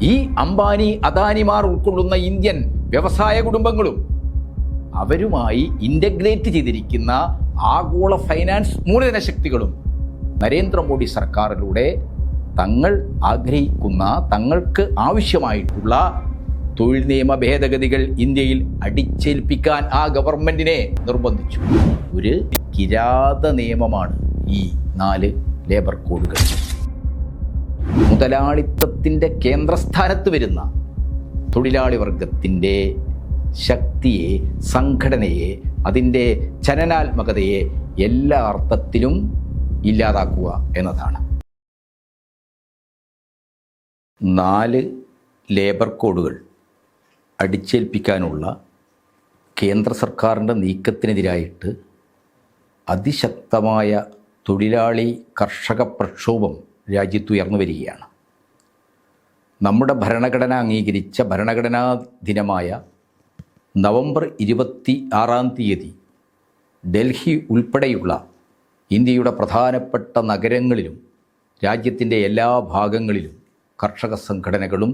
ഈ അംബാനി അദാനിമാർ ഉൾക്കൊള്ളുന്ന ഇന്ത്യൻ വ്യവസായ കുടുംബങ്ങളും അവരുമായി ഇന്റഗ്രേറ്റ് ചെയ്തിരിക്കുന്ന ആഗോള ഫൈനാൻസ് മൂലധന ശക്തികളും നരേന്ദ്രമോദി സർക്കാരിലൂടെ തങ്ങൾ ആഗ്രഹിക്കുന്ന തങ്ങൾക്ക് ആവശ്യമായിട്ടുള്ള തൊഴിൽ നിയമ ഭേദഗതികൾ ഇന്ത്യയിൽ അടിച്ചേൽപ്പിക്കാൻ ആ ഗവൺമെന്റിനെ നിർബന്ധിച്ചു. ഒരു കിരാത നിയമമാണ് ഈ നാല് ലേബർ കോഡുകൾ മുതലാളിത്തത്തിന്റെ കേന്ദ്രസ്ഥാനത്ത് വരുന്ന തൊഴിലാളി വർഗത്തിന്റെ ശക്തിയെ സംഘടനയെ അതിന്റെ ചലനാത്മകതയെ എല്ലാ അർത്ഥത്തിലും ഇല്ലാതാക്കുക എന്നതാണ്. നാല് ലേബർ കോഡുകൾ അടിച്ചേൽപ്പിക്കാനുള്ള കേന്ദ്ര സർക്കാരിന്റെ നീക്കത്തിനെതിരായിട്ട് അതിശക്തമായ തൊഴിലാളി കർഷക പ്രക്ഷോഭം രാജ്യത്തുയർന്നു വരികയാണ്. നമ്മുടെ ഭരണഘടന അംഗീകരിച്ച ഭരണഘടനാ ദിനമായ നവംബർ ഇരുപത്തി ആറാം തീയതി ഡൽഹി ഉൾപ്പെടെയുള്ള ഇന്ത്യയുടെ പ്രധാനപ്പെട്ട നഗരങ്ങളിലും രാജ്യത്തിന്റെ എല്ലാ ഭാഗങ്ങളിലും കർഷക സംഘടനകളും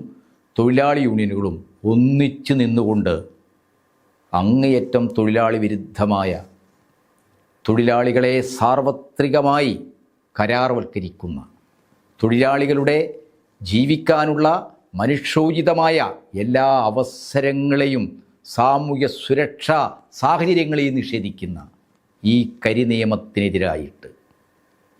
തൊഴിലാളി യൂണിയനുകളും ഒന്നിച്ചു നിന്നുകൊണ്ട് അങ്ങേയറ്റം തൊഴിലാളി വിരുദ്ധമായ തൊഴിലാളികളെ സാർവത്രികമായി കരാർവൽക്കരിക്കുന്ന തൊഴിലാളികളുടെ ജീവിക്കാനുള്ള മനുഷ്യോചിതമായ എല്ലാ അവസരങ്ങളെയും സാമൂഹ്യ സുരക്ഷാ സാഹചര്യങ്ങളെയും നിഷേധിക്കുന്ന ഈ കരിനിയമത്തിനെതിരായിട്ട്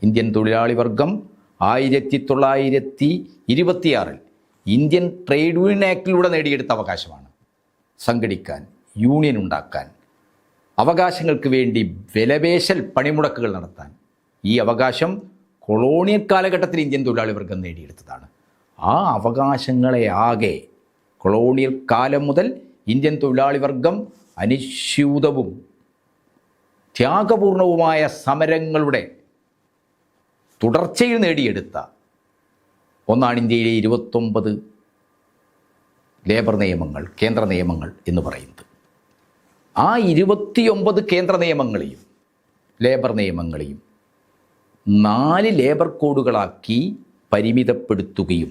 ഇന്ത്യൻ തൊഴിലാളി വർഗം ആയിരത്തി തൊള്ളായിരത്തി ഇരുപത്തിയാറിൽ ഇന്ത്യൻ ട്രേഡ് യൂണിയൻ ആക്ടിലൂടെ നേടിയെടുത്ത അവകാശമാണ്. സംഘടിക്കാൻ യൂണിയൻ ഉണ്ടാക്കാൻ അവകാശങ്ങൾക്ക് വേണ്ടി വിലപേശൽ പണിമുടക്കുകൾ നടത്താൻ ഈ അവകാശം കൊളോണിയൽ കാലഘട്ടത്തിൽ ഇന്ത്യൻ തൊഴിലാളി വർഗം നേടിയെടുത്തതാണ്. ആ അവകാശങ്ങളെ ആകെ കൊളോണിയൽ കാലം മുതൽ ഇന്ത്യൻ തൊഴിലാളി വർഗം അനിശ്ചിതവും ത്യാഗപൂർണവുമായ സമരങ്ങളുടെ തുടർച്ചയിൽ നേടിയെടുത്ത ഒന്നാണ് ഇന്ത്യയിലെ ഇരുപത്തൊമ്പത് ലേബർ നിയമങ്ങൾ കേന്ദ്ര നിയമങ്ങൾ എന്ന് പറയുന്നത്. ആ ഇരുപത്തിയൊമ്പത് കേന്ദ്ര നിയമങ്ങളെയും ലേബർ നിയമങ്ങളെയും നാല് ലേബർ കോഡുകളാക്കി പരിമിതപ്പെടുത്തുകയും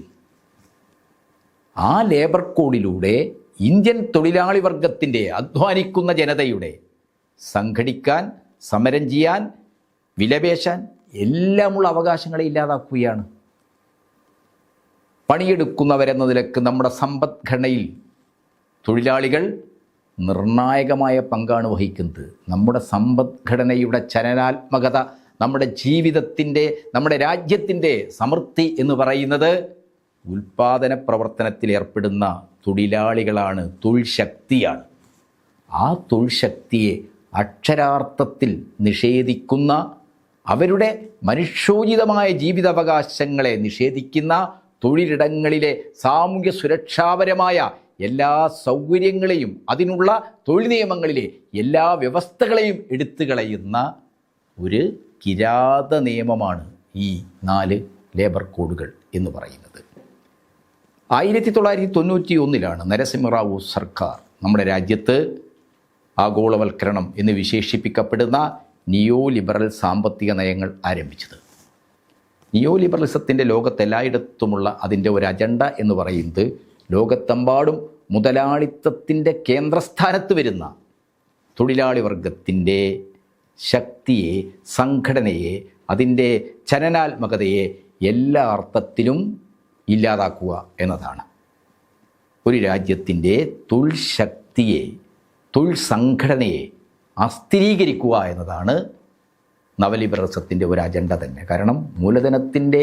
ആ ലേബർ കോഡിലൂടെ ഇന്ത്യൻ തൊഴിലാളി വർഗത്തിന്റെ അധ്വാനിക്കുന്ന ജനതയുടെ സംഘടിക്കാൻ സമരം ചെയ്യാൻ വിലപേശാൻ എല്ലാമുള്ള അവകാശങ്ങളെ ഇല്ലാതാക്കുകയാണ്. പണിയെടുക്കുന്നവരെന്ന നിലയ്ക്ക് നമ്മുടെ സമ്പദ്ഘടനയിൽ തൊഴിലാളികൾ നിർണായകമായ പങ്കാണ് വഹിക്കുന്നത്. നമ്മുടെ സമ്പദ്ഘടനയുടെ ചലനാത്മകത നമ്മുടെ ജീവിതത്തിന്റെ നമ്മുടെ രാജ്യത്തിന്റെ സമൃദ്ധി എന്ന് പറയുന്നത് ഉൽപാദന പ്രവർത്തനത്തിൽ ഏർപ്പെടുന്ന തൊഴിലാളികളാണ് തൊഴിൽ ശക്തിയാണ്. ആ തൊഴിൽ ശക്തിയെ അക്ഷരാർത്ഥത്തിൽ നിഷേധിക്കുന്ന അവരുടെ മനുഷ്യോചിതമായ ജീവിതാവകാശങ്ങളെ നിഷേധിക്കുന്ന തൊഴിലിടങ്ങളിലെ സാമൂഹ്യ സുരക്ഷാപരമായ എല്ലാ സൗകര്യങ്ങളെയും അതിനുള്ള തൊഴിൽ നിയമങ്ങളിലെ എല്ലാ വ്യവസ്ഥകളെയും എടുത്തു കളയുന്ന ഒരു കിരാത നിയമമാണ് ഈ നാല് ലേബർ കോഡുകൾ എന്ന് പറയുന്നത്. ആയിരത്തി തൊള്ളായിരത്തി തൊണ്ണൂറ്റി ഒന്നിലാണ് നരസിംഹറാവു സർക്കാർ നമ്മുടെ രാജ്യത്ത് ആഗോളവൽക്കരണം എന്ന് വിശേഷിപ്പിക്കപ്പെടുന്ന നിയോ ലിബറൽ സാമ്പത്തിക നയങ്ങൾ ആരംഭിച്ചത്. നിയോ ലിബറലിസത്തിന്റെ ലോകത്തെല്ലായിടത്തുമുള്ള അതിന്റെ ഒരു അജണ്ട എന്ന് പറയുന്നത് ലോകത്തെമ്പാടും മുതലാളിത്തത്തിന്റെ കേന്ദ്രസ്ഥാനത്ത് വരുന്ന തൊഴിലാളി വർഗത്തിന്റെ ശക്തിയെ സംഘടനയെ അതിന്റെ ചലനാത്മകതയെ എല്ലാ അർത്ഥത്തിലും ഇല്ലാതാക്കുക എന്നതാണ്. ഒരു രാജ്യത്തിന്റെ തൊഴിൽ ശക്തിയെ തൊഴിൽ സംഘടനയെ അസ്ഥിരീകരിക്കുക എന്നതാണ് നവലിബറസത്തിന്റെ ഒരു അജണ്ട തന്നെ. കാരണം മൂലധനത്തിന്റെ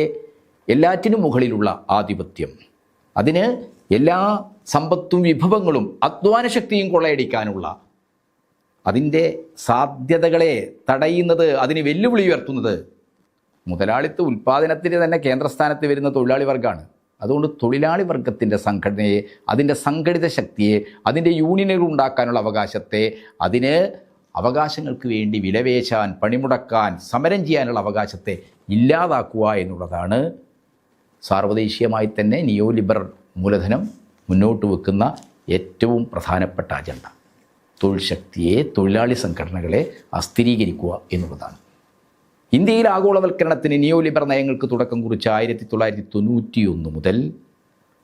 എല്ലാറ്റിനും മുകളിലുള്ള ആധിപത്യം അതിന് എല്ലാ സമ്പത്തും വിഭവങ്ങളും അധ്വാന ശക്തിയും കൊള്ളയടിക്കാനുള്ള അതിന്റെ സാധ്യതകളെ തടയുന്നത് അതിന് വെല്ലുവിളി ഉയർത്തുന്നത് മുതലാളിത്ത ഉൽപ്പാദനത്തിന് തന്നെ കേന്ദ്രസ്ഥാനത്ത് വരുന്ന തൊഴിലാളി വർഗമാണ് അതുകൊണ്ട് തൊഴിലാളി വർഗത്തിന്റെ സംഘടനയെ അതിന്റെ സംഘടിത ശക്തിയെ അതിന്റെ യൂണിയനുകൾ ഉണ്ടാക്കാനുള്ള അവകാശത്തെ അതിന് അവകാശങ്ങൾക്ക് വേണ്ടി വിലവേശാൻ പണിമുടക്കാൻ സമരം ചെയ്യാനുള്ള അവകാശത്തെ ഇല്ലാതാക്കുക എന്നുള്ളതാണ് സാർവദേശീയമായി തന്നെ നിയോ ലിബറൽ മൂലധനം മുന്നോട്ട് വെക്കുന്ന ഏറ്റവും പ്രധാനപ്പെട്ട അജണ്ട. തൊഴിൽ ശക്തിയെ തൊഴിലാളി സംഘടനകളെ അസ്ഥിരീകരിക്കുക എന്നുള്ളതാണ്. ഇന്ത്യയിൽ ആഗോളവൽക്കരണത്തിന് നിയോലിബർ നയങ്ങൾക്ക് തുടക്കം കുറിച്ച ആയിരത്തി തൊള്ളായിരത്തി തൊണ്ണൂറ്റി ഒന്ന് മുതൽ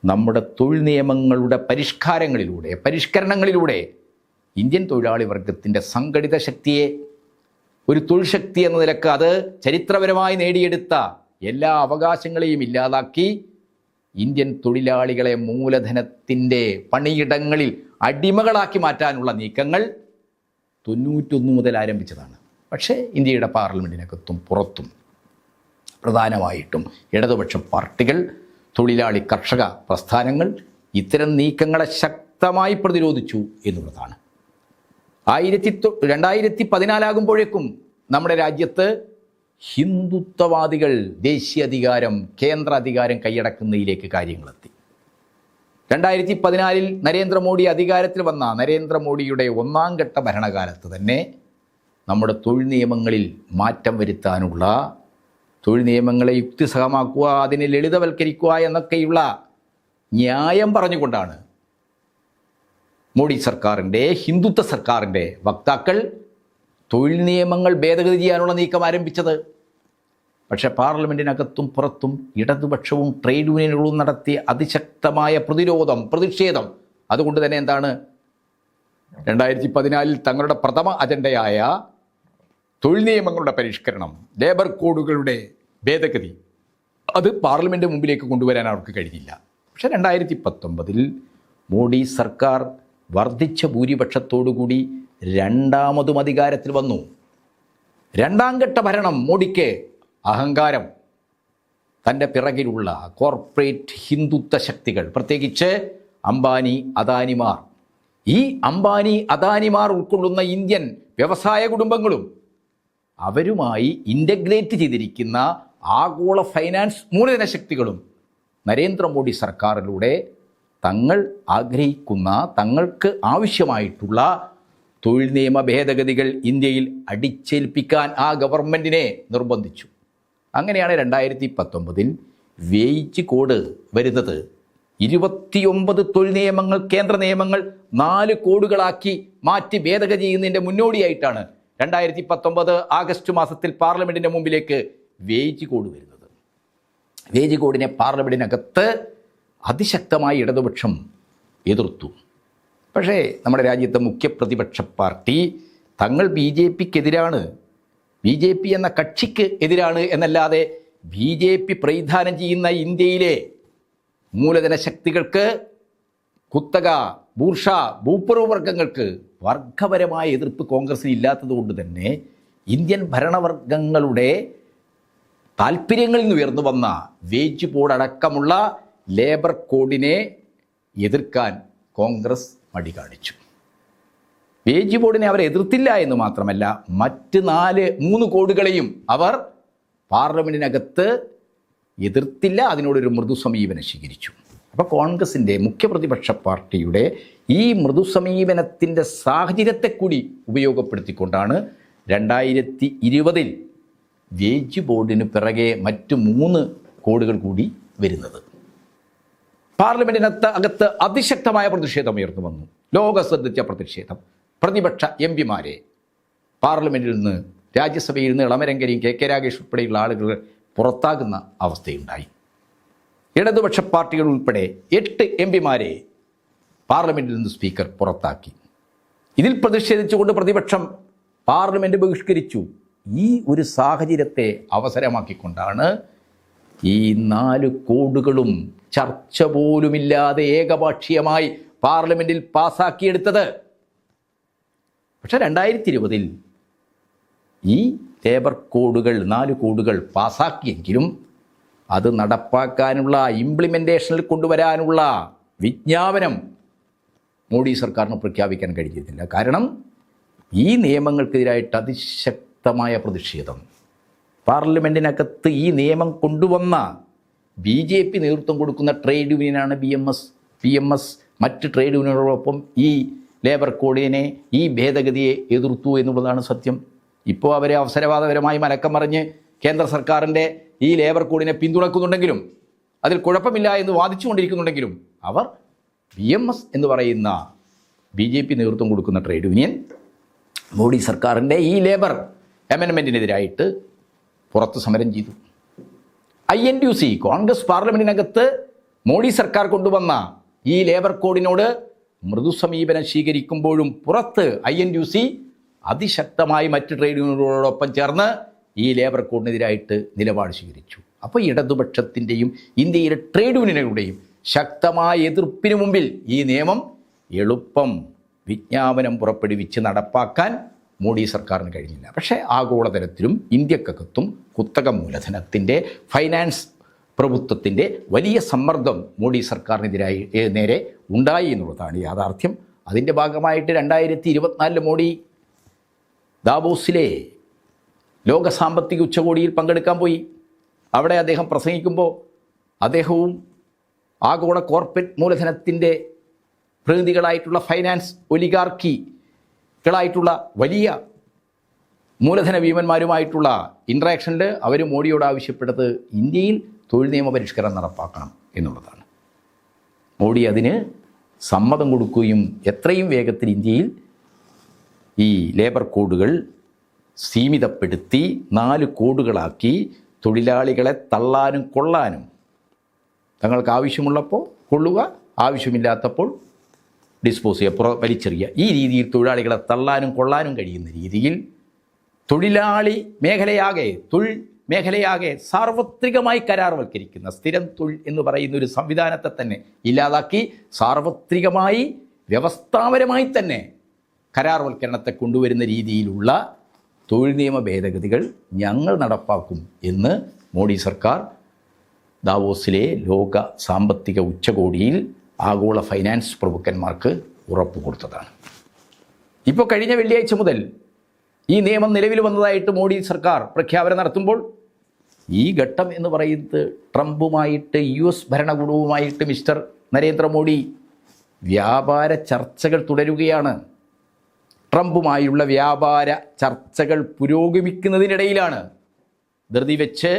നമ്മുടെ തൊഴിൽ നിയമങ്ങളുടെ പരിഷ്കാരങ്ങളിലൂടെ പരിഷ്കരണങ്ങളിലൂടെ ഇന്ത്യൻ തൊഴിലാളി വർഗത്തിന്റെ സംഘടിത ശക്തിയെ ഒരു തൊഴിൽ ശക്തി എന്ന നിലയ്ക്ക് അത് ചരിത്രപരമായി നേടിയെടുത്ത എല്ലാ അവകാശങ്ങളെയും ഇല്ലാതാക്കി ഇന്ത്യൻ തൊഴിലാളികളെ മൂലധനത്തിന്റെ പണിയിടങ്ങളിൽ അടിമകളാക്കി മാറ്റാനുള്ള നീക്കങ്ങൾ തൊണ്ണൂറ്റൊന്ന് മുതൽ ആരംഭിച്ചതാണ്. പക്ഷേ ഇന്ത്യയുടെ പാർലമെന്റിനകത്തും പുറത്തും പ്രധാനമായിട്ടും ഇടതുപക്ഷ പാർട്ടികൾ തൊഴിലാളി കർഷക പ്രസ്ഥാനങ്ങൾ ഇത്തരം നീക്കങ്ങളെ ശക്തമായി പ്രതിരോധിച്ചു എന്നുള്ളതാണ്. ആയിരത്തി രണ്ടായിരത്തി പതിനാലാകുമ്പോഴേക്കും നമ്മുടെ രാജ്യത്ത് ഹിന്ദുത്വവാദികൾ ദേശീയ അധികാരം കേന്ദ്ര അധികാരം കൈയടക്കുന്നതിലേക്ക് കാര്യങ്ങളെത്തി. രണ്ടായിരത്തി പതിനാലിൽ നരേന്ദ്രമോദി അധികാരത്തിൽ വന്ന നരേന്ദ്രമോദിയുടെ ഒന്നാം ഘട്ട ഭരണകാലത്ത് തന്നെ നമ്മുടെ തൊഴിൽ നിയമങ്ങളിൽ മാറ്റം വരുത്താനുള്ള തൊഴിൽ നിയമങ്ങളെ യുക്തിസഹമാക്കുക അതിനെ ലളിതവൽക്കരിക്കുക എന്നൊക്കെയുള്ള ന്യായം പറഞ്ഞുകൊണ്ടാണ് മോഡി സർക്കാരിന്റെ ഹിന്ദുത്വ സർക്കാരിന്റെ വക്താക്കൾ തൊഴിൽ നിയമങ്ങൾ ഭേദഗതി ചെയ്യാനുള്ള നീക്കം ആരംഭിച്ചത്. പക്ഷേ പാർലമെന്റിനകത്തും പുറത്തും ഇടതുപക്ഷവും ട്രേഡ് യൂണിയനുകളും നടത്തിയ അതിശക്തമായ പ്രതിരോധം പ്രതിഷേധം. അതുകൊണ്ട് തന്നെ എന്താണ്? രണ്ടായിരത്തി പതിനാലിൽ തങ്ങളുടെ പ്രഥമ അജണ്ടയായ തൊഴിൽ നിയമങ്ങളുടെ പരിഷ്കരണം ലേബർ കോഡുകളുടെ ഭേദഗതി അത് പാർലമെന്റ് മുമ്പിലേക്ക് കൊണ്ടുവരാൻ അവർക്ക് കഴിഞ്ഞില്ല. പക്ഷേ രണ്ടായിരത്തി പത്തൊമ്പതിൽ മോഡി സർക്കാർ വർദ്ധിച്ച ഭൂരിപക്ഷത്തോടുകൂടി രണ്ടാമതും അധികാരത്തിൽ വന്നു. രണ്ടാം ഘട്ട ഭരണം മോഡിക്ക് അഹങ്കാരം തന്റെ പിറകിലുള്ള കോർപ്പറേറ്റ് ഹിന്ദുത്വ ശക്തികൾ പ്രത്യേകിച്ച് അംബാനി അദാനിമാർ. ഈ അംബാനി അദാനിമാർ ഉൾക്കൊള്ളുന്ന ഇന്ത്യൻ വ്യവസായ കുടുംബങ്ങളും അവരുമായി ഇന്റഗ്രേറ്റ് ചെയ്തിരിക്കുന്ന ആഗോള ഫൈനാൻസ് മൂലധന ശക്തികളും നരേന്ദ്രമോദി സർക്കാരിലൂടെ തങ്ങൾ ആഗ്രഹിക്കുന്ന തങ്ങൾക്ക് ആവശ്യമായിട്ടുള്ള തൊഴിൽ നിയമ ഭേദഗതികൾ ഇന്ത്യയിൽ അടിച്ചേൽപ്പിക്കാൻ ആ ഗവൺമെന്റിനെ നിർബന്ധിച്ചു. അങ്ങനെയാണ് രണ്ടായിരത്തി പത്തൊമ്പതിൽ വേയിച്ച് കോഡ് വരുന്നത്. ഇരുപത്തിയൊമ്പത് തൊഴിൽ നിയമങ്ങൾ കേന്ദ്ര നിയമങ്ങൾ നാല് കോഡുകളാക്കി മാറ്റി ഭേദഗതി ചെയ്യുന്നതിന്റെ മുന്നോടിയായിട്ടാണ് രണ്ടായിരത്തി പത്തൊമ്പത് ആഗസ്റ്റ് മാസത്തിൽ പാർലമെന്റിന്റെ മുമ്പിലേക്ക് വേജ് കോഡ് വരുന്നത്. വേജ് കോഡിനെ പാർലമെന്റിനകത്ത് അതിശക്തമായി ഇടതുപക്ഷം എതിർത്തു. പക്ഷേ നമ്മുടെ രാജ്യത്തെ മുഖ്യ പ്രതിപക്ഷ പാർട്ടി തങ്ങൾ ബി ജെ പിക്കെതിരാണ് ബി ജെ പി എന്ന കക്ഷിക്ക് എതിരാണ് എന്നല്ലാതെ ബി ജെ പി പ്രതിദാനം ചെയ്യുന്ന ഇന്ത്യയിലെ മൂലധന ശക്തികൾക്ക് കുത്തക ബൂർഷ ഭൂപ്പുറവ് വർഗങ്ങൾക്ക് വർഗപരമായ എതിർപ്പ് കോൺഗ്രസിന് ഇല്ലാത്തതുകൊണ്ട് തന്നെ ഇന്ത്യൻ ഭരണവർഗങ്ങളുടെ താല്പര്യങ്ങളിൽ നിന്ന് ഉയർന്നു വന്ന വേജ് ബോർഡ് അടക്കമുള്ള ലേബർ കോഡിനെ എതിർക്കാൻ കോൺഗ്രസ് മടി കാണിച്ചു വേജ് ബോർഡിനെ അവർ എതിർത്തില്ല എന്ന് മാത്രമല്ല മറ്റ് നാല് മൂന്ന് കോഡുകളെയും അവർ പാർലമെന്റിനകത്ത് എതിർത്തില്ല. അതിനോടൊരു മൃദു സമീപനം സ്വീകരിച്ചു. അപ്പോൾ കോൺഗ്രസിന്റെ മുഖ്യപ്രതിപക്ഷ പാർട്ടിയുടെ ഈ മൃദു സമീപനത്തിന്റെ സാഹചര്യത്തെ കൂടി ഉപയോഗപ്പെടുത്തിക്കൊണ്ടാണ് രണ്ടായിരത്തി ഇരുപതിൽ വേജ് ബോർഡിന് പിറകെ മറ്റ് മൂന്ന് കോഡുകൾ കൂടി വരുന്നത്. പാർലമെന്റിനകത്ത് അകത്ത് അതിശക്തമായ പ്രതിഷേധം ഉയർന്നു വന്നു. ലോക ശ്രദ്ധിച്ച പ്രതിഷേധം. പ്രതിപക്ഷ എം പിമാരെ പാർലമെന്റിൽ നിന്ന് രാജ്യസഭയിൽ നിന്ന് ഇളമരങ്കരിയും കെ കെ രാഗേഷ് ഉൾപ്പെടെയുള്ള ആളുകൾ പുറത്താകുന്ന അവസ്ഥയുണ്ടായി. ഇടതുപക്ഷ പാർട്ടികൾ ഉൾപ്പെടെ എട്ട് എം പിമാരെ പാർലമെന്റിൽ നിന്ന് സ്പീക്കർ പുറത്താക്കി. ഇതിൽ പ്രതിഷേധിച്ചുകൊണ്ട് പ്രതിപക്ഷം പാർലമെന്റ് ബഹിഷ്കരിച്ചു. ഈ ഒരു സാഹചര്യത്തെ അവസരമാക്കിക്കൊണ്ടാണ് ഈ നാല് കോഡുകളും ചർച്ച പോലുമില്ലാതെ ഏകപക്ഷീയമായി പാർലമെന്റിൽ പാസാക്കിയെടുത്തത്. പക്ഷെ രണ്ടായിരത്തി ഇരുപതിൽ ഈ ലേബർ കോഡുകൾ നാല് കോഡുകൾ പാസാക്കിയെങ്കിലും അത് നടപ്പാക്കാനുള്ള ഇംപ്ലിമെന്റേഷനിൽ കൊണ്ടുവരാനുള്ള വിജ്ഞാപനം മോഡി സർക്കാരിന് പ്രഖ്യാപിക്കാൻ കഴിഞ്ഞിരുന്നില്ല. കാരണം ഈ നിയമങ്ങൾക്കെതിരായിട്ട് അതിശക്തമായ പ്രതിഷേധം. പാർലമെന്റിനകത്ത് ഈ നിയമം കൊണ്ടുവന്ന ബി ജെ പി നേതൃത്വം കൊടുക്കുന്ന trade യൂണിയനാണ് B M S. P M S മറ്റ് ട്രേഡ് യൂണിയനുകളോടൊപ്പം ഈ ലേബർ കോഡിനെ ഈ ഭേദഗതിയെ എതിർത്തു എന്നുള്ളതാണ് സത്യം. ഇപ്പോൾ അവരെ അവസരവാദപരമായി മലക്കം മറിഞ്ഞ് കേന്ദ്ര സർക്കാരിന്റെ ഈ ലേബർ കോഡിനെ പിന്തുണക്കുന്നുണ്ടെങ്കിലും അതിൽ കുഴപ്പമില്ല എന്ന് വാദിച്ചുകൊണ്ടിരിക്കുന്നുണ്ടെങ്കിലും അവർ ബി എം എസ് എന്ന് പറയുന്ന ബി ജെ പി നേതൃത്വം കൊടുക്കുന്ന ട്രേഡ് യൂണിയൻ മോഡി സർക്കാരിന്റെ ഈ ലേബർ അമെൻമെന്റിനെതിരായിട്ട് പുറത്ത് സമരം ചെയ്തു. I N U C Congress പാർലമെന്റിനകത്ത് Modi സർക്കാർ കൊണ്ടുവന്ന ഈ ലേബർ കോഡിനോട് മൃദു സമീപനം സ്വീകരിക്കുമ്പോഴും പുറത്ത് ഐ എൻ യു സി അതിശക്തമായി മറ്റ് ട്രേഡ് യൂണിയനുകളോടൊപ്പം ചേർന്ന് ഈ ലേബർ കോഡിനെതിരായിട്ട് നിലപാട് സ്വീകരിച്ചു. അപ്പോൾ ഇടതുപക്ഷത്തിന്റെയും ഇന്ത്യയിലെ ട്രേഡ് യൂണിയനുകളുടെയും ശക്തമായ എതിർപ്പിന് മുമ്പിൽ ഈ നിയമം എളുപ്പം വിജ്ഞാപനം പുറപ്പെടുവിച്ച് നടപ്പാക്കാൻ മോഡി സർക്കാരിന് കഴിഞ്ഞില്ല. പക്ഷേ ആഗോളതലത്തിലും ഇന്ത്യക്കകത്തും കുത്തക മൂലധനത്തിന്റെ ഫൈനാൻസ് പ്രഭുത്വത്തിന്റെ വലിയ സമ്മർദ്ദം മോഡി സർക്കാരിനെതിരായി നേരെ ഉണ്ടായി എന്നുള്ളതാണ് യാഥാർത്ഥ്യം. അതിന്റെ ഭാഗമായിട്ട് രണ്ടായിരത്തി ഇരുപത്തിനാലിൽ മോഡി ദാബോസിലെ ലോക സാമ്പത്തിക ഉച്ചകോടിയിൽ പങ്കെടുക്കാൻ പോയി. അവിടെ അദ്ദേഹം പ്രസംഗിക്കുമ്പോൾ അദ്ദേഹവും ആഗോള കോർപ്പറേറ്റ് മൂലധനത്തിന്റെ പ്രതിനിധികളായിട്ടുള്ള ഫൈനാൻസ് ഒലിഗാർക്കികളായിട്ടുള്ള വലിയ മൂലധന ഭീമന്മാരുമായിട്ടുള്ള ഇൻട്രാക്ഷനിൽ അവർ മോഡിയോട് ആവശ്യപ്പെട്ടത് ഇന്ത്യയിൽ തൊഴിൽ നിയമ പരിഷ്കരണം നടപ്പാക്കണം എന്നുള്ളതാണ്. മോഡി അതിന് സമ്മതം കൊടുക്കുകയും എത്രയും വേഗത്തിൽ ഇന്ത്യയിൽ ഈ ലേബർ കോഡുകൾ സീമിതപ്പെടുത്തി നാല് കോഡുകളാക്കി തൊഴിലാളികളെ തള്ളാനും കൊള്ളാനും തങ്ങൾക്ക് ആവശ്യമുള്ളപ്പോൾ കൊള്ളുക ആവശ്യമില്ലാത്തപ്പോൾ ഡിസ്പോസ് ചെയ്യുക പുറ വലിച്ചെറിയുക. ഈ രീതിയിൽ തൊഴിലാളികളെ തള്ളാനും കൊള്ളാനും കഴിയുന്ന രീതിയിൽ തൊഴിലാളി മേഖലയാകെ തൊഴിൽ മേഖലയാകെ സാർവത്രികമായി കരാർവൽക്കരിക്കുന്ന സ്ഥിരം തൊഴിൽ എന്ന് പറയുന്ന ഒരു സംവിധാനത്തെ തന്നെ ഇല്ലാതാക്കി സാർവത്രികമായി വ്യവസ്ഥാപരമായി തന്നെ കരാർവൽക്കരണത്തെ കൊണ്ടുവരുന്ന രീതിയിലുള്ള തൊഴിൽ നിയമ ഭേദഗതികൾ ഞങ്ങൾ നടപ്പാക്കും എന്ന് മോഡി സർക്കാർ ദാവോസിലെ ലോക സാമ്പത്തിക ഉച്ചകോടിയിൽ ആഗോള ഫൈനാൻസ് പ്രഭുക്കന്മാർക്ക് ഉറപ്പ് കൊടുത്തതാണ്. ഇപ്പോൾ കഴിഞ്ഞ വെള്ളിയാഴ്ച മുതൽ ഈ നിയമം നിലവിൽ വന്നതായിട്ട് മോഡി സർക്കാർ പ്രഖ്യാപനം നടത്തുമ്പോൾ ഈ ഘട്ടം എന്ന് പറയുന്നത് ട്രംപുമായിട്ട് യു എസ് ഭരണകൂടവുമായിട്ട് മിസ്റ്റർ നരേന്ദ്രമോദി വ്യാപാര ചർച്ചകൾ തുടരുകയാണ്. ട്രംപുമായുള്ള വ്യാപാര ചർച്ചകൾ പുരോഗമിക്കുന്നതിനിടയിലാണ്. ധൃതി വെച്ച്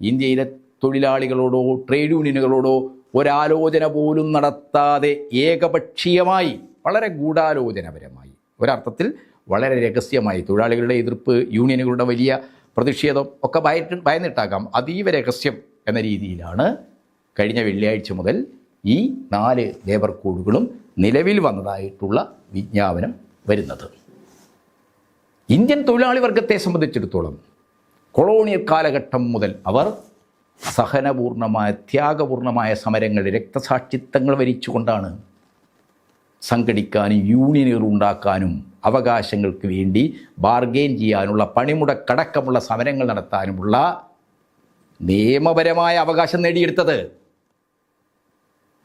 ഇന്ത്യയിലെ തൊഴിലാളികളോടോ ട്രേഡ് യൂണിയനുകളോടോ ഒരാലോചന പോലും നടത്താതെ ഏകപക്ഷീയമായി വളരെ ഗൂഢാലോചനപരമായി ഒരർത്ഥത്തിൽ വളരെ രഹസ്യമായി തൊഴിലാളികളുടെ എതിർപ്പ് യൂണിയനുകളുടെ വലിയ പ്രതിഷേധം ഒക്കെ ഭയ ഭയന്നിട്ടാക്കാം. അതീവ രഹസ്യം എന്ന രീതിയിലാണ് കഴിഞ്ഞ വെള്ളിയാഴ്ച മുതൽ ഈ നാല് ലേബർ കോഡുകളും നിലവിൽ വന്നതായിട്ടുള്ള വിജ്ഞാപനം വരുന്നത്. ഇന്ത്യൻ തൊഴിലാളി വർഗത്തെ സംബന്ധിച്ചിടത്തോളം കൊളോണിയൽ കാലഘട്ടം മുതൽ അവർ സഹനപൂർണമായ ത്യാഗപൂർണമായ സമരങ്ങൾ രക്തസാക്ഷിത്വങ്ങൾ വരിച്ചുകൊണ്ടാണ് സംഘടിക്കാനും യൂണിയനുകൾ ഉണ്ടാക്കാനും അവകാശങ്ങൾക്ക് വേണ്ടി ബാർഗെയിൻ ചെയ്യാനുള്ള പണിമുടക്കടക്കമുള്ള സമരങ്ങൾ നടത്താനുമുള്ള നിയമപരമായ അവകാശം നേടിയെടുത്തത്.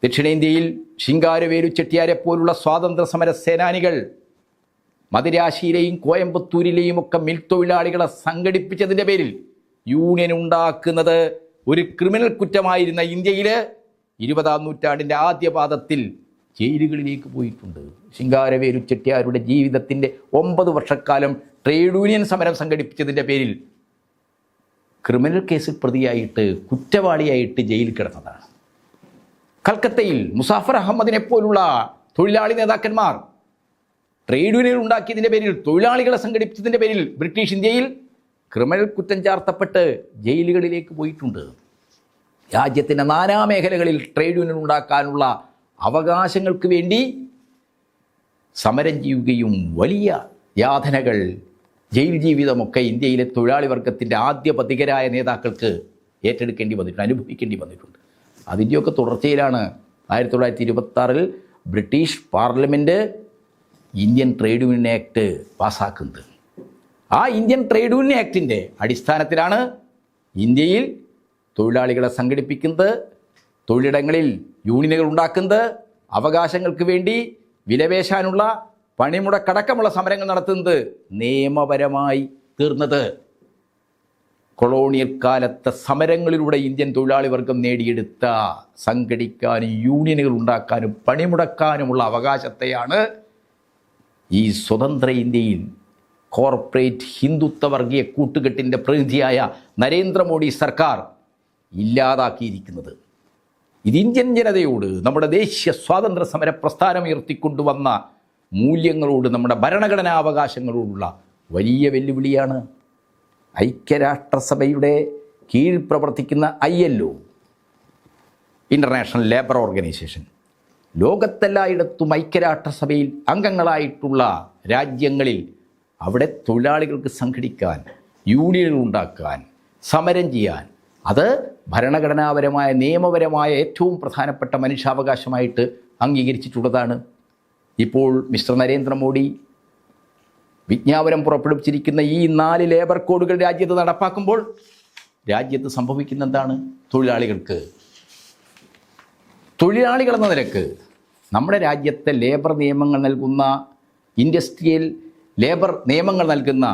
ദക്ഷിണേന്ത്യയിൽ ശിങ്കാരവേലു ചെട്ടിയാരെ പോലുള്ള സ്വാതന്ത്ര്യ സമര സേനാനികൾ മദിരാശിയിലെയും കോയമ്പത്തൂരിലെയും ഒക്കെ മിൽ തൊഴിലാളികളെ സംഘടിപ്പിച്ചതിന്റെ പേരിൽ യൂണിയൻ ഉണ്ടാക്കുന്നത് ഒരു ക്രിമിനൽ കുറ്റമായിരുന്ന ഇന്ത്യയിൽ ഇരുപതാം നൂറ്റാണ്ടിന്റെ ആദ്യ പാദത്തിൽ ജയിലുകളിലേക്ക് പോയിട്ടുണ്ട്. ശിങ്കാരവേലു ചെട്ടിയാരുടെ ജീവിതത്തിന്റെ ഒമ്പത് വർഷക്കാലം ട്രേഡ് യൂണിയൻ സമരം സംഘടിപ്പിച്ചതിന്റെ പേരിൽ ക്രിമിനൽ കേസിൽ പ്രതിയായിട്ട് കുറ്റവാളിയായിട്ട് ജയിലിൽ കിടന്നതാണ്. കൽക്കത്തയിൽ മുസാഫർ അഹമ്മദിനെ പോലുള്ള തൊഴിലാളി നേതാക്കന്മാർ ട്രേഡ് യൂണിയൻ ഉണ്ടാക്കിയതിന്റെ പേരിൽ തൊഴിലാളികളെ സംഘടിപ്പിച്ചതിന്റെ പേരിൽ ബ്രിട്ടീഷ് ഇന്ത്യയിൽ ക്രിമിനൽ കുറ്റം ചാർത്തപ്പെട്ട് ജയിലുകളിലേക്ക് പോയിട്ടുണ്ട്. രാജ്യത്തിന്റെ നാനാ മേഖലകളിൽ ട്രേഡ് യൂണിയൻ ഉണ്ടാക്കാനുള്ള അവകാശങ്ങൾക്ക് വേണ്ടി സമരം ചെയ്യുകയും വലിയ യാതനകൾ ജയിൽ ജീവിതമൊക്കെ ഇന്ത്യയിലെ തൊഴിലാളി വർഗത്തിന്റെ ആദ്യ പതികരായ നേതാക്കൾക്ക് ഏറ്റെടുക്കേണ്ടി വന്നിട്ടുണ്ട് അനുഭവിക്കേണ്ടി വന്നിട്ടുണ്ട്. അതിന്റെയൊക്കെ തുടർച്ചയിലാണ് ആയിരത്തി തൊള്ളായിരത്തി ഇരുപത്താറിൽ British parliament Indian trade union act പാസ്സാക്കുന്നത് ആ ഇന്ത്യൻ ട്രേഡ് യൂണിയൻ ആക്ടിന്റെ അടിസ്ഥാനത്തിലാണ് ഇന്ത്യയിൽ തൊഴിലാളികളെ സംഘടിപ്പിക്കുന്നത് തൊഴിലിടങ്ങളിൽ യൂണിയനുകൾ ഉണ്ടാക്കുന്നത് അവകാശങ്ങൾക്ക് വേണ്ടി വിലപേശാനുള്ള പണിമുടക്കടക്കമുള്ള സമരങ്ങൾ നടത്തുന്നത് നിയമപരമായി തീർന്നത്. കൊളോണിയൽ കാലത്തെ സമരങ്ങളിലൂടെ ഇന്ത്യൻ തൊഴിലാളി വർഗം നേടിയെടുത്ത സംഘടിക്കാനും യൂണിയനുകൾ ഉണ്ടാക്കാനും പണിമുടക്കാനുമുള്ള അവകാശത്തെയാണ് ഈ സ്വതന്ത്ര ഇന്ത്യയിൽ കോർപ്പറേറ്റ് ഹിന്ദുത്വ വർഗീയ കൂട്ടുകെട്ടിന്റെ പ്രതിനിധിയായ നരേന്ദ്രമോദി സർക്കാർ ഇല്ലാതാക്കിയിരിക്കുന്നത്. ഇത് ഇന്ത്യൻ ജനതയോട് നമ്മുടെ ദേശീയ സ്വാതന്ത്ര്യ സമര പ്രസ്ഥാനം ഉയർത്തിക്കൊണ്ടുവന്ന മൂല്യങ്ങളോട് നമ്മുടെ ഭരണഘടനാ അവകാശങ്ങളോടുള്ള വലിയ വെല്ലുവിളിയാണ് ഐക്യരാഷ്ട്രസഭയുടെ കീഴിൽ പ്രവർത്തിക്കുന്ന I L O international labour organisation ലോകത്തെല്ലായിടത്തും ഐക്യരാഷ്ട്രസഭയിൽ അംഗങ്ങളായിട്ടുള്ള രാജ്യങ്ങളിൽ അവിടെ തൊഴിലാളികൾക്ക് സംഘടിക്കാൻ യൂണിയനുകൾ ഉണ്ടാക്കാൻ സമരം ചെയ്യാൻ. അത് ഭരണഘടനാപരമായ നിയമപരമായ ഏറ്റവും പ്രധാനപ്പെട്ട മനുഷ്യാവകാശമായിട്ട് അംഗീകരിച്ചിട്ടുള്ളതാണ് ഇപ്പോൾ മിസ്റ്റർ നരേന്ദ്രമോദി. വിജ്ഞാപനം പുറപ്പെടുവിച്ചിരിക്കുന്ന ഈ നാല് ലേബർ കോഡുകൾ രാജ്യത്ത് നടപ്പാക്കുമ്പോൾ രാജ്യത്ത് സംഭവിക്കുന്ന എന്താണ്? തൊഴിലാളികൾക്ക്. തൊഴിലാളികൾ എന്ന നിലയ്ക്ക് നമ്മുടെ രാജ്യത്തെ ലേബർ നിയമങ്ങൾ നൽകുന്ന ഇൻഡസ്ട്രിയൽ ലേബർ നിയമങ്ങൾ നൽകുന്ന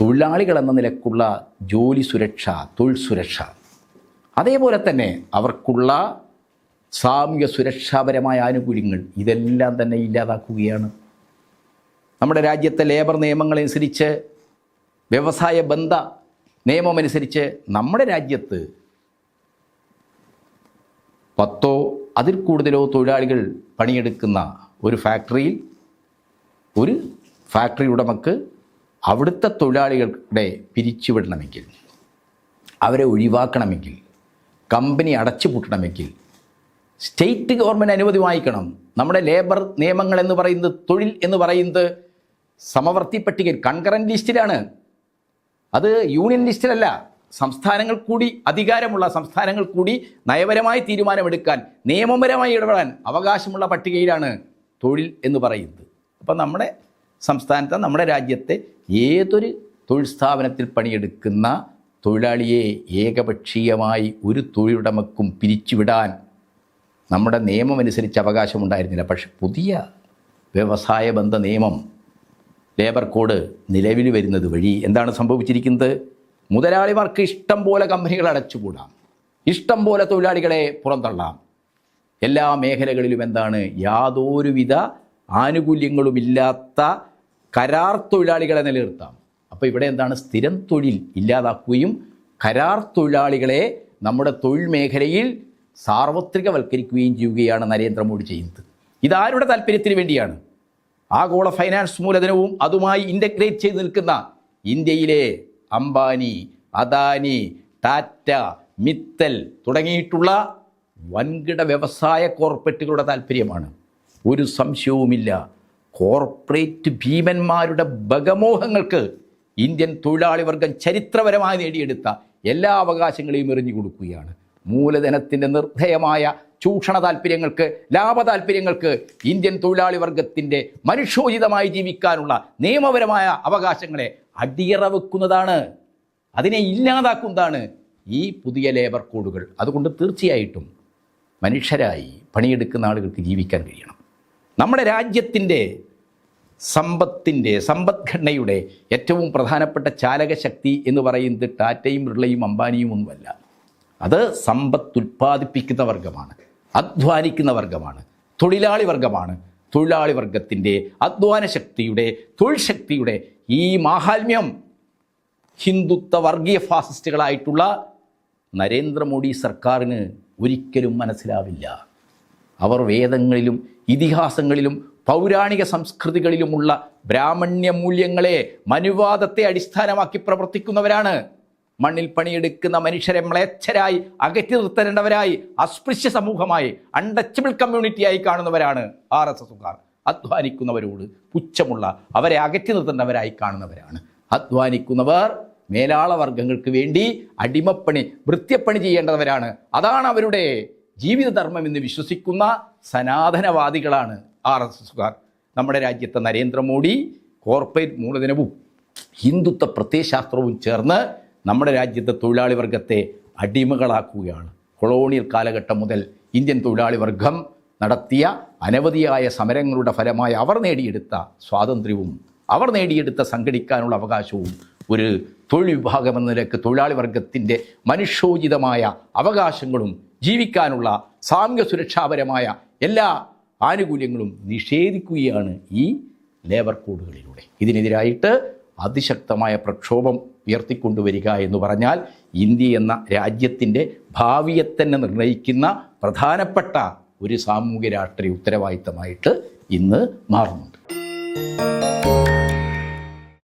തൊഴിലാളികൾ എന്ന നിലക്കുള്ള ജോലി സുരക്ഷ തൊഴിൽ സുരക്ഷ. അതേപോലെ തന്നെ അവർക്കുള്ള സാമൂഹ്യ സുരക്ഷാപരമായ ആനുകൂല്യങ്ങൾ ഇതെല്ലാം തന്നെ ഇല്ലാതാക്കുകയാണ്. നമ്മുടെ രാജ്യത്തെ ലേബർ നിയമങ്ങളനുസരിച്ച് വ്യവസായ ബന്ധ നിയമമനുസരിച്ച് നമ്മുടെ രാജ്യത്ത് പത്തോ അതിൽ കൂടുതലോ തൊഴിലാളികൾ പണിയെടുക്കുന്ന ഒരു ഫാക്ടറിയിൽ ഒരു ഫാക്ടറി ഉടമക്ക് അവിടുത്തെ തൊഴിലാളികളുടെ പിരിച്ചുവിടണമെങ്കിൽ അവരെ ഒഴിവാക്കണമെങ്കിൽ കമ്പനി അടച്ചുപൂട്ടണമെങ്കിൽ സ്റ്റേറ്റ് ഗവൺമെന്റ് അനുമതി വാങ്ങിക്കണം. നമ്മുടെ ലേബർ നിയമങ്ങൾ എന്ന് പറയുന്നത് തൊഴിൽ എന്ന് പറയുന്നത് സമവർത്തി പട്ടികയിൽ കൺകറന്റ് ലിസ്റ്റിലാണ്. അത് യൂണിയൻ ലിസ്റ്റിലല്ല സംസ്ഥാനങ്ങൾ കൂടി അധികാരമുള്ള സംസ്ഥാനങ്ങൾ കൂടി നയപരമായി തീരുമാനമെടുക്കാൻ നിയമപരമായി ഇടപെടാൻ അവകാശമുള്ള പട്ടികയിലാണ് തൊഴിൽ എന്ന് പറയുന്നത്. അപ്പം നമ്മുടെ സംസ്ഥാനത്തെ നമ്മുടെ രാജ്യത്തെ ഏതൊരു തൊഴിൽ സ്ഥാപനത്തിൽ പണിയെടുക്കുന്ന തൊഴിലാളിയെ ഏകപക്ഷീയമായി ഒരു തൊഴിലുടമക്കും പിരിച്ചുവിടാൻ നമ്മുടെ നിയമമനുസരിച്ച് അവകാശമുണ്ടായിരുന്നില്ല. പക്ഷെ പുതിയ വ്യവസായ ബന്ധ നിയമം ലേബർ കോഡ് നിലവിൽ വരുന്നത് വഴി എന്താണ് സംഭവിച്ചിരിക്കുന്നത്? മുതലാളിമാർക്ക് ഇഷ്ടം പോലെ കമ്പനികൾ അടച്ചുകൂടാം ഇഷ്ടം പോലെ തൊഴിലാളികളെ പുറന്തള്ളാം. എല്ലാ മേഖലകളിലും എന്താണ് യാതൊരുവിധ ആനുകൂല്യങ്ങളുമില്ലാത്ത കരാർ തൊഴിലാളികളെ നിലനിർത്താം. അപ്പോൾ ഇവിടെ എന്താണ്? സ്ഥിരം തൊഴിൽ ഇല്ലാതാക്കുകയും കരാർ തൊഴിലാളികളെ നമ്മുടെ തൊഴിൽ മേഖലയിൽ സാർവത്രികവൽക്കരിക്കുകയും ചെയ്യുകയാണ് നരേന്ദ്രമോദി ചെയ്യുന്നത്. ഇതാരുടെ താല്പര്യത്തിന് വേണ്ടിയാണ്? ആഗോള ഫൈനാൻസ് മൂലധനവും അതുമായി ഇന്റഗ്രേറ്റ് ചെയ്ത് നിൽക്കുന്ന ഇന്ത്യയിലെ അംബാനി അദാനി ടാറ്റ മിത്തൽ തുടങ്ങിയിട്ടുള്ള വൻകിട വ്യവസായ കോർപ്പറേറ്റുകളുടെ താല്പര്യമാണ്. ഒരു സംശയവുമില്ല. കോർപ്പറേറ്റ് ഭീമന്മാരുടെ ബഗമോഹങ്ങൾക്ക് ഇന്ത്യൻ തൊഴിലാളി വർഗം ചരിത്രപരമായി നേടിയെടുത്ത എല്ലാ അവകാശങ്ങളെയും എറിഞ്ഞു കൊടുക്കുകയാണ്. മൂലധനത്തിന്റെ നിർദ്ധയമായ ചൂഷണ താല്പര്യങ്ങൾക്ക് ലാഭ താല്പര്യങ്ങൾക്ക് ഇന്ത്യൻ തൊഴിലാളി വർഗത്തിന്റെ മനുഷ്യോചിതമായി ജീവിക്കാനുള്ള നിയമപരമായ അവകാശങ്ങളെ അടിയറ വെക്കുന്നതാണ്. അതിനെ ഇല്ലാതാക്കുന്നതാണ് ഈ പുതിയ ലേബർ കോഡുകൾ. അതുകൊണ്ട് തീർച്ചയായിട്ടും മനുഷ്യരായി പണിയെടുക്കുന്ന ആളുകൾക്ക് ജീവിക്കാൻ കഴിയണം. നമ്മുടെ രാജ്യത്തിന്റെ സമ്പത്തിന്റെ സമ്പദ്ഘടനയുടെ ഏറ്റവും പ്രധാനപ്പെട്ട ചാലകശക്തി എന്ന് പറയുന്നത് ടാറ്റയും ബിർളയും അംബാനിയും ഒന്നുമല്ല. അത് സമ്പത്ത് ഉൽപ്പാദിപ്പിക്കുന്ന വർഗമാണ് അധ്വാനിക്കുന്ന വർഗമാണ് തൊഴിലാളി വർഗമാണ് തൊഴിലാളി വർഗത്തിന്റെ അധ്വാന ശക്തിയുടെ തൊഴിൽ ശക്തിയുടെ ഈ മാഹാത്മ്യം ഹിന്ദുത്വ വർഗീയ ഫാസിസ്റ്റുകളായിട്ടുള്ള നരേന്ദ്രമോദി സർക്കാരിന് ഒരിക്കലും മനസ്സിലാവില്ല. അവർ വേദങ്ങളിലും ഇതിഹാസങ്ങളിലും പൗരാണിക സംസ്കൃതികളിലുമുള്ള ബ്രാഹ്മണ്യ മൂല്യങ്ങളെ മനുവാദത്തെ അടിസ്ഥാനമാക്കി പ്രവർത്തിക്കുന്നവരാണ്. മണ്ണിൽ പണിയെടുക്കുന്ന മനുഷ്യരെ മ്ലേച്ഛരായി അകറ്റി നിർത്തേണ്ടവരായി അസ്പൃശ്യ സമൂഹമായി അൺടച്ചബിൾ കമ്മ്യൂണിറ്റിയായി കാണുന്നവരാണ് ആർ എസ് എസുകാർ. അധ്വാനിക്കുന്നവരോട് പുച്ഛമുള്ള അവരെ അകറ്റി നിർത്തേണ്ടവരായി കാണുന്നവരാണ്. അധ്വാനിക്കുന്നവർ മേലാള വർഗങ്ങൾക്ക് വേണ്ടി അടിമപ്പണി വൃത്യപ്പണി ചെയ്യേണ്ടവരാണ്. അതാണ് അവരുടെ ജീവിതധർമ്മം എന്ന് വിശ്വസിക്കുന്ന സനാതനവാദികളാണ് ആർ എസ് എസുകാർ. നമ്മുടെ രാജ്യത്തെ നരേന്ദ്രമോദി കോർപ്പറേറ്റ് മൂലധനവും ഹിന്ദുത്വ പ്രത്യയശാസ്ത്രവും ചേർന്ന് നമ്മുടെ രാജ്യത്തെ തൊഴിലാളി വർഗത്തെ അടിമകളാക്കുകയാണ്. കൊളോണിയൽ കാലഘട്ടം മുതൽ ഇന്ത്യൻ തൊഴിലാളി വർഗം നടത്തിയ അനവധിയായ സമരങ്ങളുടെ ഫലമായി അവർ നേടിയെടുത്ത സ്വാതന്ത്ര്യവും അവർ നേടിയെടുത്ത സംഘടിക്കാനുള്ള അവകാശവും ഒരു തൊഴിൽ വിഭാഗം എന്ന നിലയ്ക്ക് തൊഴിലാളി വർഗത്തിന്റെ മനുഷ്യോചിതമായ അവകാശങ്ങളും ജീവിക്കാനുള്ള സാമൂഹ്യ സുരക്ഷാപരമായ എല്ലാ ആനുകൂല്യങ്ങളും നിഷേധിക്കുകയാണ് ഈ ലേബർ കോഡുകളിലൂടെ. ഇതിനെതിരായിട്ട് അതിശക്തമായ പ്രക്ഷോഭം ഉയർത്തിക്കൊണ്ടുവരിക എന്ന് പറഞ്ഞാൽ ഇന്ത്യ എന്ന രാജ്യത്തിന്റെ ഭാവിയെ തന്നെ നിർണയിക്കുന്ന പ്രധാനപ്പെട്ട ഒരു സാമൂഹ്യ രാഷ്ട്രീയ ഉത്തരവാദിത്തമായിട്ട് ഇന്ന് മാറുന്നുണ്ട്.